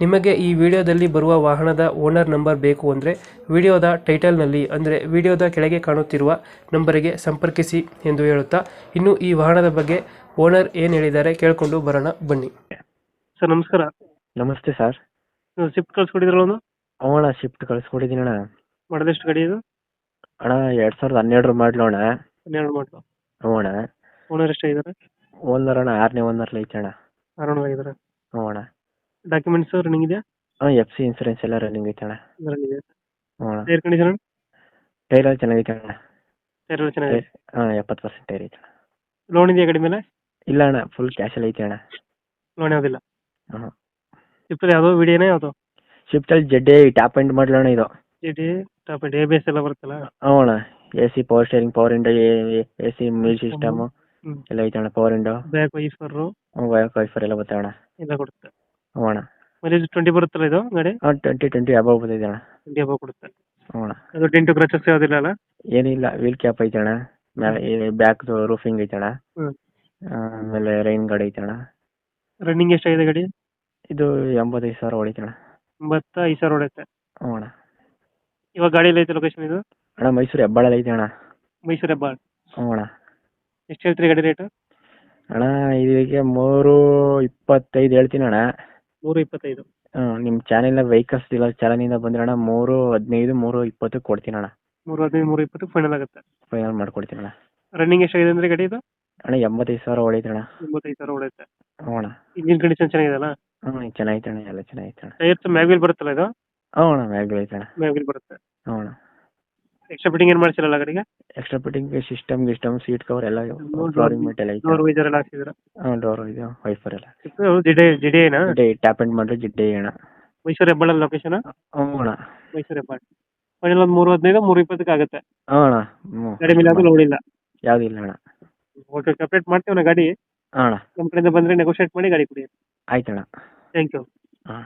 ನಿಮಗೆ ಈ ವಿಡಿಯೋದಲ್ಲಿ ಬರುವ ವಾಹನದ ಓನರ್ ನಂಬರ್ ಬೇಕು ಅಂದರೆ ವಿಡಿಯೋದ ಟೈಟಲ್ನಲ್ಲಿ ಅಂದರೆ ವಿಡಿಯೋದ ಕೆಳಗೆ ಕಾಣುತ್ತಿರುವ ನಂಬರಿಗೆ ಸಂಪರ್ಕಿಸಿ ಎಂದು ಹೇಳುತ್ತಾ ಇನ್ನು ಈ ವಾಹನದ ಬಗ್ಗೆ ಓನರ್ ಏನು ಹೇಳಿದ್ದಾರೆ ಕೇಳಿಕೊಂಡು ಬರೋಣ ಬನ್ನಿ. ಸರ್ ನಮಸ್ಕಾರ. ನಮಸ್ತೆ ಸರ್. ಸ್ವಿಫ್ಟ್ ಶಿಫ್ಟ್ ಒಂದು ಅಣ್ಣ ಶಿಫ್ಟ್ ಕಳಿಸ್ಕೊಟ್ಟಿದ್ದೀನಿ ಅಣ್ಣ. ಮಡದಷ್ಟು ಎಷ್ಟು ಗಾಡಿ ಇದು? ಅಣ್ಣ ಎರಡು ಸಾವಿರದ ಹನ್ನೆರಡರ ಮಾಡಲು ಅಣ್ಣ. ಹನ್ನೆರಡು ಮಾಡಲು. ಹ್ಞೂ ಅಣ್ಣ ಓನರ್ ಎಷ್ಟಾಗಿದ್ದಾರೆ? ಓನರ್ ಅಣ್ಣ ಆರನೇ ಓನರ್ಲಿ ಐತೆ ಅಣ್ಣ ಆರೋಣ ಆಗಿದ್ದಾರೆ. ಹ್ಞೂ ಅಣ್ಣ ಡಾಕ್ಯುಮೆಂಟ್ಸ್ ರನ್ನಿಂಗ್ ಇದೆಯಾ? ಹಾಂ ಎಫ್ ಸಿ ಇನ್ಸೂರೆನ್ಸ್ ಎಲ್ಲ ರನ್ನಿಂಗ್ ಐತೆ ಅಣ್ಣ. ರನ್ನಿಂಗ್ ಇದೆ ಹ್ಞೂ ಅಣ್ಣ. ಏರ್ ಕಂಡೀಷನ್ ಟೈರ್ ಎಲ್ಲ ಚೆನ್ನಾಗೈತೆ ಅಣ್ಣ. ಟೈರ್ ಎಲ್ಲ ಚೆನ್ನಾಗಿದೆ? ಹಾಂ ಎಪ್ಪತ್ತು ಪರ್ಸೆಂಟ್ ಟೈರ್ ಐತೆ ಅಣ್ಣ. ಲೋನ್ ಇದೆಯಾ ಗಾಡಿ ಮೇಲೆ? ಇಲ್ಲ ಅಣ್ಣ ಫುಲ್ ಕ್ಯಾಶಲ್ಲಿ ಐತೆ ಅಣ್ಣ. ಲೋನ್ ಯಾವುದಿಲ್ಲ? ಹಾಂ ಸ್ವಿಫ್ಟ್ ಯಾವುದೋ ವಿಡಿಯೋನೇ ಯಾವುದು? ಶಿಫ್ಟಲ್ಲಿ ಜಡ್ಡೆ ಟಾಪ್ ಎಂಡ್ ಮಾಡಲು ಅಣ್ಣ ಇದು. JD top A B S ಎಲ್ಲ ಬರುತ್ತಲ್ಲ? ಹ್ಞೂ ಅಣ್ಣ. A C power steering power window A C music system ಹ್ಮ್. ಎಲ್ಲ ಐತೆ ಅಣ್ಣ power window back wiper wiper ಎಲ್ಲ ಬರ್ತವೆ ಅಣ್ಣ. ಎಲ್ಲ ಕೊಡುತ್ತೆ. ಹ್ಞೂ ಅಣ್ಣ ಮೈಲೇಜ್ ಟ್ವೆಂಟಿ ಬರುತ್ತಲ್ಲ ಇದು ಗಾಡಿ? ಹಾಂ ಟ್ವೆಂಟಿ ಟ್ವೆಂಟಿ ಅಬೌವ್ ಬಂದಿದೆ ಅಣ್ಣ. ಟ್ವೆಂಟಿ ಅಬೌವ್ ಕೊಡುತ್ತೆ. ಹ್ಞೂ ಅಣ್ಣ ಅದು ಟೆಂಟು ಕ್ರಚಸ್ ಯಾವುದಿಲ್ಲ ಅಲ್ಲ? ಏನಿಲ್ಲ ವೀಲ್ ಕ್ಯಾಪ್ ಐತೆ ಅಣ್ಣ. ಮೇಲೆ ಬ್ಯಾಕ್ ರೂಫಿಂಗ್ ಐತೆ ಅಣ್ಣ. ಹ್ಮ್. ಆಮೇಲೆ ರೈನ್ ಗಾಡಿ ಐತೆ ಅಣ್ಣ. ರನ್ನಿಂಗ್ ಎಷ್ಟಾಗಿದೆ ಗಾಡಿ? ಇದು ಎಂಬತ್ತೈದು ಸಾವಿರ ಹೊಡಿತೆ ಅಣ್ಣ ಎಂಬತ್ತ ಐದು ಸಾವಿರ ಹೊಡೆಯುತ್ತೆ ಹ್ಞೂ ಅಣ್ಣ. ಇವಾಗ ಗಾಡಿ ಎಲ್ಲ ಐತೆ ಲೊಕೇಶನ್ ಇದು? ಅಣ್ಣ ಮೈಸೂರು ಹೆಬ್ಬಾಳಲ್ಲಿ ಐತೆ ಅಣ್ಣ. ಮೈಸೂರು ಹೆಬ್ಬಾಳ್. ಹ್ಞೂ ಅಣ್ಣ. ಎಷ್ಟು ಹೇಳ್ತೀರಿ ಗಾಡಿ ರೇಟು ಅಣ್ಣ ಇದಕ್ಕೆ ಮೂರು ಇಪ್ಪತ್ತೈದು ಹೇಳ್ತೀನಿ ಅಣ್ಣ. ಮೂರು ಇಪ್ಪತ್ತೈದು ನಿಮ್ಮ ಚಾನೆಲ್ ವೆಹಿಕಲ್ಸ್ ಇಲ್ಲ ಚಾನಲಿಂದ ಬಂದ್ರೆ ಅಣ್ಣ ಮೂರು ಹದಿನೈದು ಮೂರು ಇಪ್ಪತ್ತು ಕೊಡ್ತೀನಿ ಅಣ್ಣ. ಮೂರು ಹದಿನೈದು ಮೂರು ಇಪ್ಪತ್ತು ಫೈನಲ್ ಆಗುತ್ತೆ. ಫೈನಲ್ ಮಾಡ್ಕೊಡ್ತೀನಿ ಅಣ್ಣ. ರನ್ನಿಂಗ್ ಎಷ್ಟಾಗಿದೆ ಅಂದ್ರೆ ಗಡಿ ಇದು? ಅಣ್ಣ ಎಂಬತ್ತೈದು ಸಾವಿರ ಹೊಡೈತೆ ಅಣ್ಣ. ಎಂಬತ್ತೈದು ಸಾವಿರ ಹೊಡೆಯುತ್ತೆ ಹ್ಞೂ ಅಣ್ಣ. ಇಂಜಿನ್ ಕಂಡೀಷನ್ ಚೆನ್ನಾಗಿದೆ ಅಲ್ಲ ಹ್ಞೂ ಚೆನ್ನಾಗೈತೆ ಅಣ್ಣ ಎಲ್ಲ ಚೆನ್ನಾಗೈತೆ ಅಣ್ಣ. ಟೈರ್ಸ್ ಮ್ಯಾಗ್ವಿಲ್ ಬರುತ್ತಲ್ಲ ಇದು? ಹ್ಞೂ ಅಣ್ಣ ಮ್ಯಾಗ್ವಿಲ್ ಐತೆ ಅಣ್ಣ. ಮ್ಯಾಗ್ವಿಲ್ ಬರುತ್ತೆ. ಹ್ಞೂ ಅಣ್ಣ. ಎಕ್ಸ್ಟ್ರಾ ಫಿಟ್ಟಿಂಗ್ ಏನ್ ಮಾಡ್ಸಿರಲ್ಲ ಗಾಡಿಗೆ ಎಕ್ಸ್ಟ್ರಾ ಫಿಟ್ಟಿಂಗ್ ಸಿಸ್ಟಮ್ ಗಿಸ್ಟಮ್ ಸೀಟ್ ಕವರ್ ಎಲ್ಲ ಫ್ಲೋರಿಂಗ್ ಮೆಟ್ ಎಲ್ಲ ಐತೆ. ಡೋರ್ ವೈಸರ್ ಎಲ್ಲ ಹಾಕ್ಸಿದ್ರ ಹಾಂ ಡೋರ್ ಇದೆ ವೈಫರ್ ಎಲ್ಲ ಜಿಡೆ ಜಿಡೆನಾ ಜಿಡ್ಡೆ ಟ್ಯಾಪ್ ಅಂಡ್ ಮಾಡಿದ್ರೆ ಜಿಡ್ಡೆ ಅಣ್ಣ. ಮೈಸೂರು ಹೆಬ್ಬಾಳಲ್ಲಿ ಲೊಕೇಶನ್ ಹ್ಞೂ ಅಣ್ಣ. ಮೈಸೂರು ಹೆಬ್ಬಾಳ್. ಫೈನಲ್ ಒಂದು ಮೂರು ಹದಿನೈದು ಮೂರು ಇಪ್ಪತ್ತಕ್ಕೆ ಆಗುತ್ತೆ. ಹಾಂ ಅಣ್ಣ. ಹ್ಞೂ ಮೇಲೆ ಯಾವುದು ಲೋಡ್ ಇಲ್ಲ. ಯಾವುದೂ ಇಲ್ಲ ಅಣ್ಣ. ಓಕೆ ಕಂಪ್ಲೀಟ್ ಮಾಡ್ತೀವಿ ಗಾಡಿ. ಹಾಂ ಅಣ್ಣ. ನಮ್ಮ ಕಡೆಯಿಂದ ಬಂದರೆ ನೆಗೋಷಿಯೇಟ್ ಮಾಡಿ ಗಾಡಿ ಕೊಡಿ ಆಯ್ತು ಅಣ್ಣ ಥ್ಯಾಂಕ್ ಯು ಹಾಂ